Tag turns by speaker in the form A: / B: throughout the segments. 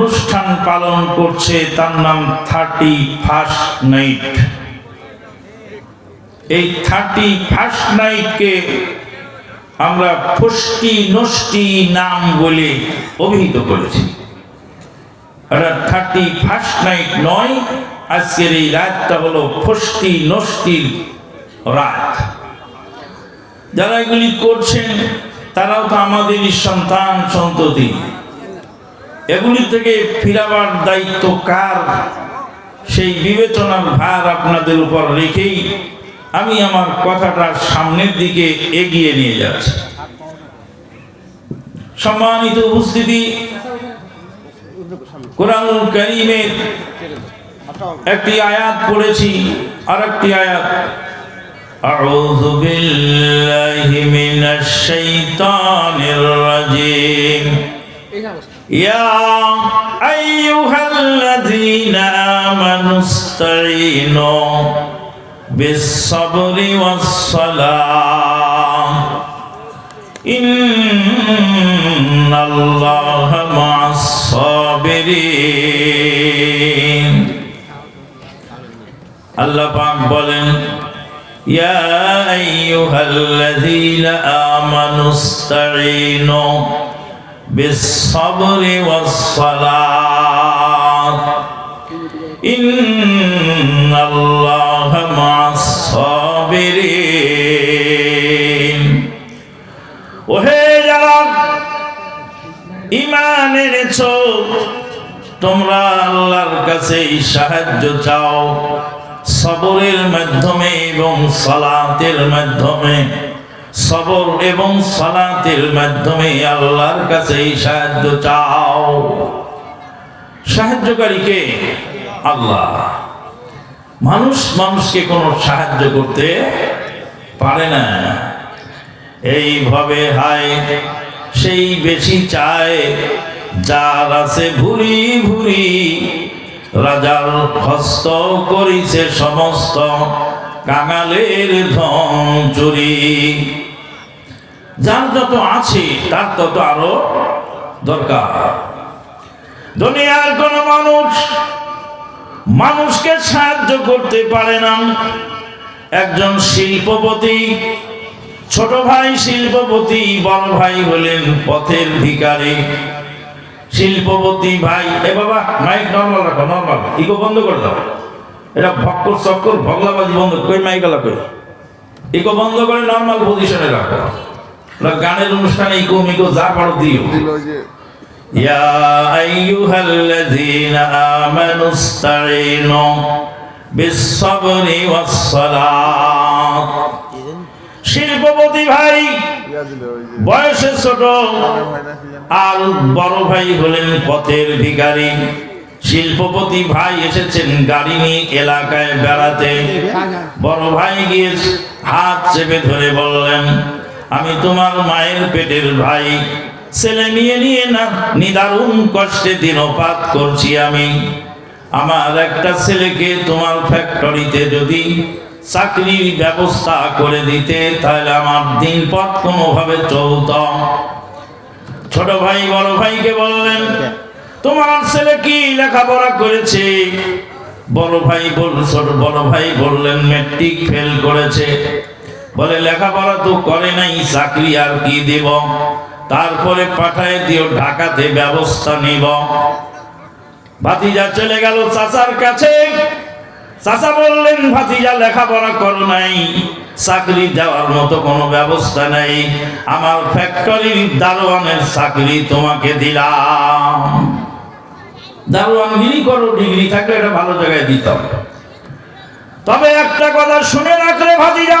A: অনুষ্ঠান পালন করছে, তার নাম থার্টি ফার্স্ট নাইট। এই থার্টি ফার্স্ট নাইটকে আমরা ফষ্টি নষ্টি নাম বলে অভিহিত করেছি। থার্টি ফার্স্ট নাইট নয়, আজকের এই রাতটা হলো ফষ্টি নষ্টির রাত। যারা এগুলি করছেন, তারাও তো আমাদেরই সন্তান, সন্ততি। এগুলি থেকে ফিরাবার দায়িত্ব কার সেই বিবেচনার ভার আপনাদের উপর রেখেই আমি আমার কথাটা সামনের দিকে এগিয়ে নিয়ে যাচ্ছি সম্মানিত উপস্থিতি কোরআনুল করিমের একটি আয়াত পড়েছি আর একটি আয়াত أعوذ بالله من الشيطان الرجيم يا أيها الذين آمنوا استعينوا بالصبر والصلاة إن الله مع الصابرين আল্লাহ পাক বলেন يا أيها الذين آمنوا استعينوا بالصبر والصلاة إن الله مع الصابرين ওহে যারা ইমান এনেছো তোমরা আল্লাহর কাছে সাহায্য চাও সবরের মাধ্যমে এবং সালাতের মাধ্যমে সবর এবং সালাতের মাধ্যমে আল্লাহর কাছে সাহায্য চাও। সাহায্যকারীকে আল্লাহ। মানুষ মানুষকে কোনো সাহায্য করতে পারে না। এইভাবে হায়, সেই বেশি চায়, যার আছে ভুরি ভুরি, রাজার হস্ত করিছে সমস্ত কাঙালের ধন চুরি। যার যত আছে, তার তত আরও দরকার। দুনিয়ার কোন মানুষ মানুষকে সাহায্য করতে পারে না। একজন শিল্পপতি, ছোট ভাই শিল্পপতি, বড় ভাই হলেন পথের ভিকারী শিল্পপতি ভাই, এ বাবা মাইক নর্মাল রাখো নর্মাল ইকো বন্ধ করে দাও। এটা ভক্কর চক্কর, ভগলাবাজি বন্ধ, কই মাইক কই? ইকো বন্ধ করে নর্মাল পজিশনে রাখো। গানের অনুষ্ঠানে ইকো মিকো যা পারো দিও। ইয়া আইয়ুহাল্লাযীনা আমানু ইসতাঈনু বিসসাবরি ওয়াস সালাত শিল্পপতি ভাই বয়সে ছোট আর বড় ভাই হলেন পথের ভিখারি। শিল্পপতি ভাই এসেছেন গাড়ি নিয়ে এলাকায় বেড়াতে। বড় ভাই গিয়ে হাত চেপে ধরে বললেন আমি তোমার মায়ের পেটের ভাই। ছেলে মেয়ে নিয়ে না নিদারুণ কষ্টে দিনপাত করছি আমি। আমার একটা ছেলেকে তোমার ফ্যাক্টরিতে যদি চাকরির ব্যবস্থা করে দিতে তাহলে আমার দিন পথ কোনোভাবে চলত। ছোট ভাই বড় ভাইকে বললেন তোমার ছেলে কি লেখাপড়া করেছে? বড় ভাই বল ছোট বড় ভাই বললেন মেট্রিক ফেল করেছে। বলে, লেখাপড়া তো করে নাই, চাকরি আর কি দেব? তারপরে পাঠায় দিও, ঢাকাতে ব্যবস্থা নিব। ভাতিজা চলে গেল চাচার কাছে। চাচা বললেন, ভাতিজা, লেখাপড়া করো নাই, চাকরি দেওয়ার মতো কোনো ব্যবস্থা নেই। আমার ফ্যাক্টরির দারোয়ানের চাকরি তোমাকে দিলাম। দারোয়ানগিরি করো, ডিগ্রি থাকলে এটা ভালো জায়গায় দিতাম। তবে একটা কথা শুনে রাখলে ভাতিজা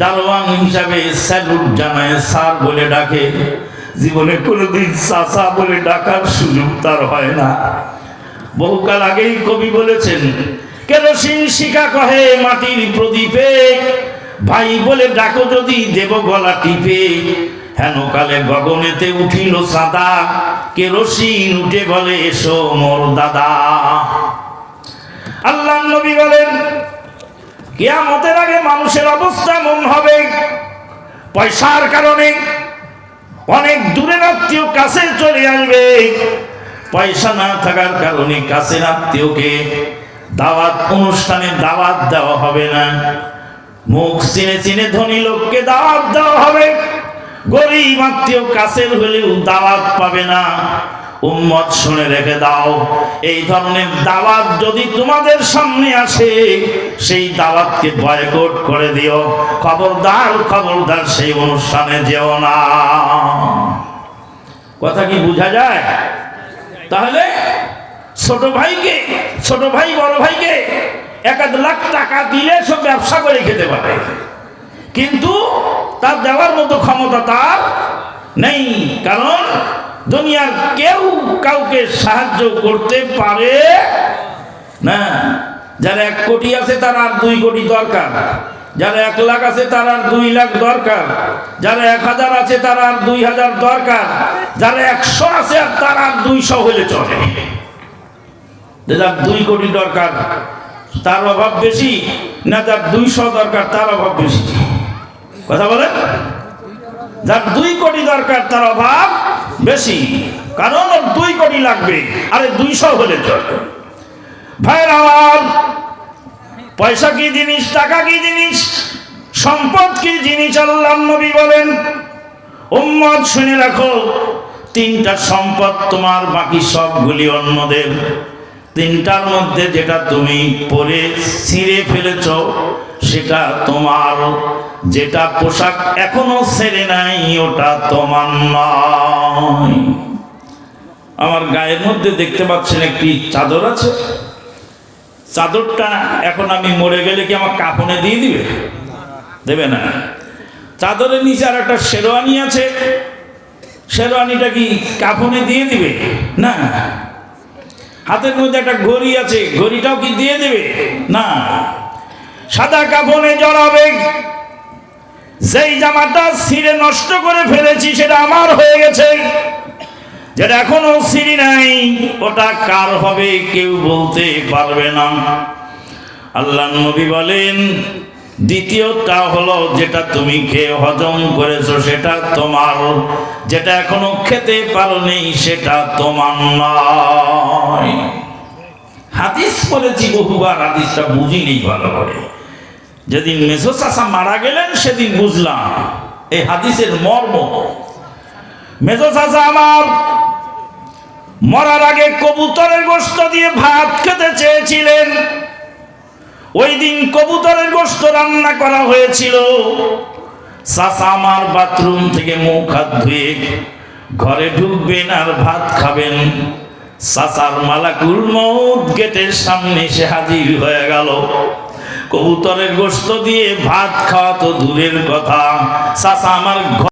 A: দারোয়ান হিসাবে স্যালুট জানায়, স্যার বলে ডাকে। জীবনে কোনোদিন চাচা বলে ডাকার সুযোগ তার হয় না। বহুকাল আগেই কবি বলেছেন, কেরোসিন শিকা কহে মাটির প্রদীপে, ভাই বলে ডাকো যদি দেব গলা টিপে। হেন কালে গগনেতে উঠিল সাদা, কেরোসিন উঠে বলে, এসো মোর দাদা। আল্লাহ নবী বলেন কেয়ামতের আগে মানুষের অবস্থা মন হবে। পয়সার কারণে অনেক দূরের আত্মীয় কাছে চলে আসবে। পয়সা না থাকার কারণে কাছের আত্মীয়কে দাওয়াত অনুষ্ঠানে দাওয়াত দেওয়া হবে না। মুখ চিনে চিনে ধনী লোককে দাওয়াত দেওয়া হবে। গরিব আত্মীয় কাছের হলেও দাওয়াত পাবে না। উম্মত শুনে রেখে দাও। এই ধরনের দাওয়াত যদি তোমাদের সামনে আসে, সেই দাওয়াতকে বয়কট করে দিও। খবরদার খবরদার সেই অনুষ্ঠানে যেও না। কথা কি বোঝা যায়? তাহলে ছোট ভাইকে, ছোট ভাই, বড় ভাইকে এক লাখ টাকা দিলে সব ব্যবসা করে খেতে পারে। কিন্তু তার দেওয়ার মতো ক্ষমতা তার নেই। কারণ দুনিয়ার কেউ কাউকে সাহায্য করতে পারে না। যার এক কোটি আছে তার আর দুই কোটি দরকার। যার এক লাখ আছে তার আর দুই লাখ দরকার। যার এক হাজার আছে তার আর দুই হাজার দরকার। যার একশো আছে আর তার আর দুইশো হলে চলে। যার দুই কোটি দরকার, তার অভাব বেশি না যার দুইশো দরকার, তার অভাব বেশি। কথা বলেন? যার দুই কোটি দরকার, তার অভাব বেশি, কারণ ওর দুই কোটি লাগবে, আরে দুইশো হলে চলে। ভাইয়ের আমার পয়সা কি জিনিস, টাকা কি জিনিস, সম্পদ কি জিনিস আল্লাহ নবী বলেন। উম্মত শুনে রাখো, তিনটা সম্পদ তোমার, বাকি সবগুলি অন্যদের। তিনটার মধ্যে যেটা তুমি পরে ছিঁড়ে ফেলেছ, সেটা তোমার। যেটা পোশাক এখনও ছেড়ে নাই, ওটা তোমার নয়। আমার গায়ের মধ্যে দেখতে পাচ্ছেন একটি চাদর আছে। চাদরটা এখন আমি মরে গেলে কি আমার কাপনে দিয়ে দিবে? দেবে না। চাদরের নিচে আর একটা শেরওয়ানি আছে। শেরওয়ানিটা কি কাপনে দিয়ে দিবে? না। হাতের মধ্যে একটা ঘড়ি আছে, ঘড়িটাও কি দিয়ে দেবে? না। সাদা কাপনে জড়াবে। যেই জামাটা ছিঁড়ে নষ্ট করে ফেলেছি, সেটা আমার হয়ে গেছে। যেটা এখনও সিঁড়ি নাই, ওটা কার হবে কেউ বলতে পারবে না। আল্লাহ নবী বলেন, দ্বিতীয়টা হলো যেটা তুমি খেয়ে হজম করেছ, সেটা তোমার। যেটা এখনও খেতে পারোনি, সেটা তোমার নয়। হাদিস পড়েছি বহুবার, হাদিসটা বুঝিনি ভালো করে। যেদিন মেসো চাষা মারা গেলেন, সেদিন বুঝলাম এই হাদিসের মর্ম। মেজো চাচা আমার মরার আগে কবুতরের গোস্ত দিয়ে ভাত খেতে চেয়েছিলেন। ওই দিন কবুতরের গোস্ত রান্না করা হয়েছিল। চাচা আমার বাথরুম থেকে মুখ হাত ধুয়ে ঘরে ঢুকবেন আর ভাত খাবেন। চাচার মালাকুল মৌত গেটের সামনে এসে হাজির হয়ে গেল। কবুতরের গোস্ত দিয়ে ভাত খাওয়া তো দূরের কথা। চাষা আমার